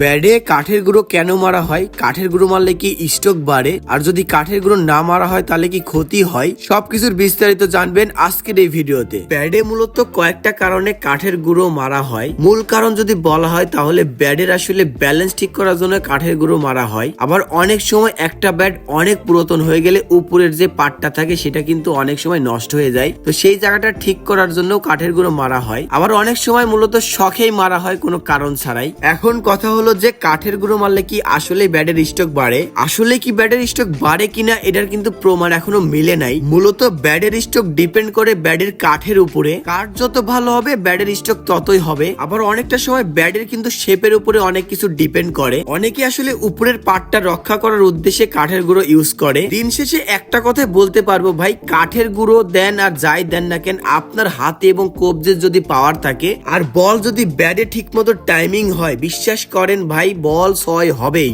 ব্যাডে কাঠের গুঁড়ো কেন মারা হয়? কাঠের গুঁড়ো মারলে কি স্ট্রোক বাড়ে? আর যদি কাঠের গুঁড়ো না মারা হয়, তাহলে কি ক্ষতি হয়? সবকিছুর বিস্তারিত জানবেন আজকের এই ভিডিওতে। ব্যাডে মূলত কয়েকটা কারণে কাঠের গুঁড়ো মারা হয়। মূল কারণ যদি বলা হয়, তাহলে ব্যাডের আসলে ব্যালেন্স ঠিক করার জন্য কাঠের গুঁড়ো মারা হয়। আবার অনেক সময় একটা ব্যাড অনেক পুরাতন হয়ে গেলে উপরের যে পাটটা থাকে, সেটা কিন্তু অনেক সময় নষ্ট হয়ে যায়। তো সেই জায়গাটা ঠিক করার জন্য কাঠের গুঁড়ো মারা হয়। আবার অনেক সময় মূলত শখেই মারা হয় কোনো কারণ ছাড়াই। এখন কথা যে কাঠের গুঁড়ো মারলে কি আসলে ব্যাডের স্টক বাড়ে? আসলে কি ব্যাডের স্টক বাড়ে কিনা এটার কিন্তু প্রমাণ এখনও মিলে নাই। মূলত ব্যাডের স্টক ডিপেন্ড করে ব্যাডের কাঠের উপরে। কাঠ যত ভালো হবে ব্যাডের স্টক ততই হবে। আবার অনেকটা সময় ব্যাডের কিন্তু শেপের উপরে অনেক কিছু ডিপেন্ড করে। অনেকে আসলে উপরের পার্টটা রক্ষা করার উদ্দেশ্যে কাঠের গুঁড়ো ইউজ করে। দিন শেষে একটা কথা বলতে পারব ভাই, কাঠের গুঁড়ো দেন আর যাই দেন না কেন, আপনার হাতে এবং কবজের যদি পাওয়ার থাকে, আর বল যদি ব্যাডে ঠিক মতো টাইমিং হয়, বিশ্বাস ভাই বল সয় হবেই।